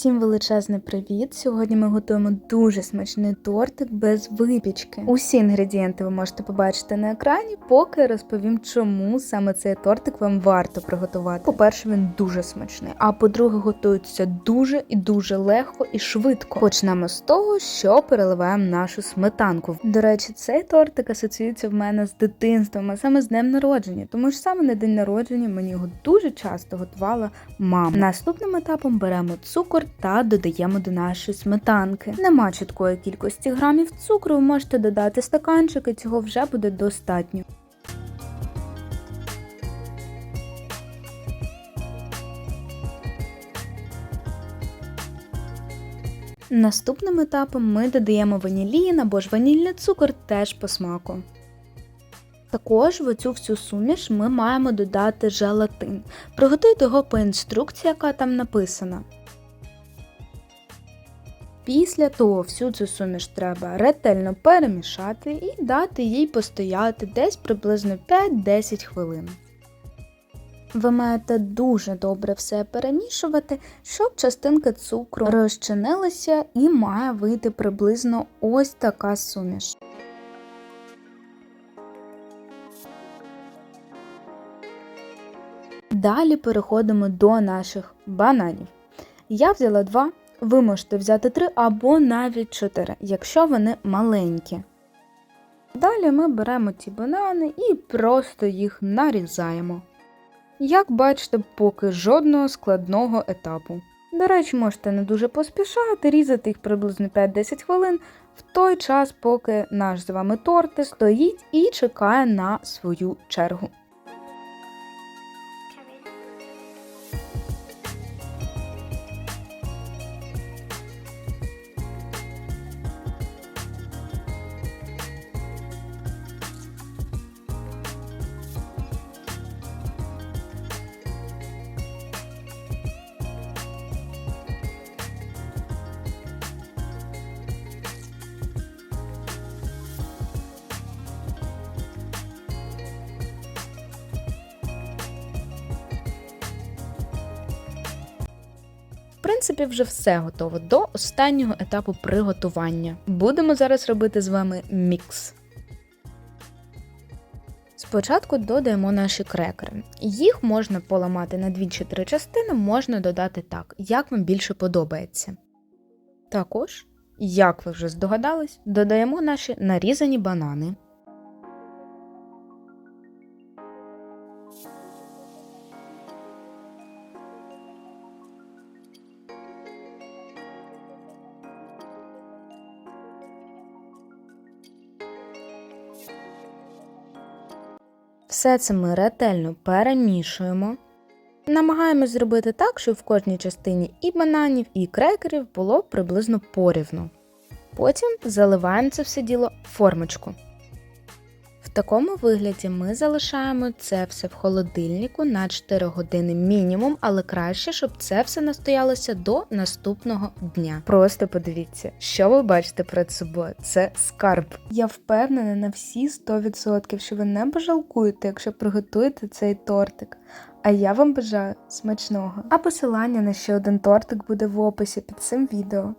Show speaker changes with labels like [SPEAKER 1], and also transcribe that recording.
[SPEAKER 1] Усім величезний привіт! Сьогодні ми готуємо дуже смачний тортик без випічки. Усі інгредієнти ви можете побачити на екрані, поки розповім, чому саме цей тортик вам варто приготувати. По-перше, він дуже смачний. А по-друге, готується дуже і дуже легко і швидко. Почнемо з того, що переливаємо нашу сметанку. До речі, цей тортик асоціюється в мене з дитинством, а саме з днем народження, тому що саме на день народження мені його дуже часто готувала мама. Наступним етапом беремо цукор та додаємо до нашої сметанки. Нема чіткої кількості грамів цукру, ви можете додати стаканчик, і цього вже буде достатньо. Наступним етапом ми додаємо ванілін або ж ванільний цукор теж по смаку. Також в оцю всю суміш ми маємо додати желатин. Приготуйте його по інструкції, яка там написана. Після того всю цю суміш треба ретельно перемішати і дати їй постояти десь приблизно 5-10 хвилин. Ви маєте дуже добре все перемішувати, щоб частинки цукру розчинилися і має вийти приблизно ось така суміш. Далі переходимо до наших бананів. Я взяла два, ви можете взяти три або навіть чотири, якщо вони маленькі. Далі ми беремо ці банани і просто їх нарізаємо. Як бачите, поки жодного складного етапу. До речі, можете не дуже поспішати, різати їх приблизно 5-10 хвилин в той час, поки наш з вами тортик стоїть і чекає на свою чергу. Принципі, вже все готово до останнього етапу приготування. Будемо зараз робити з вами мікс. Спочатку додаємо наші крекери. Їх можна поламати на 2 чи 3 частини, можна додати так, як вам більше подобається. Також, як ви вже здогадались, додаємо наші нарізані банани. Все це ми ретельно перемішуємо. Намагаємось зробити так, щоб в кожній частині і бананів, і крекерів було приблизно порівну. Потім заливаємо це все діло в формочку. Такому вигляді ми залишаємо це все в холодильнику на 4 години мінімум, але краще, щоб це все настоялося до наступного дня. Просто подивіться, що ви бачите перед собою. Це скарб. Я впевнена на всі 100%, що ви не пожалкуєте, якщо приготуєте цей тортик. А я вам бажаю смачного. А посилання на ще один тортик буде в описі під цим відео.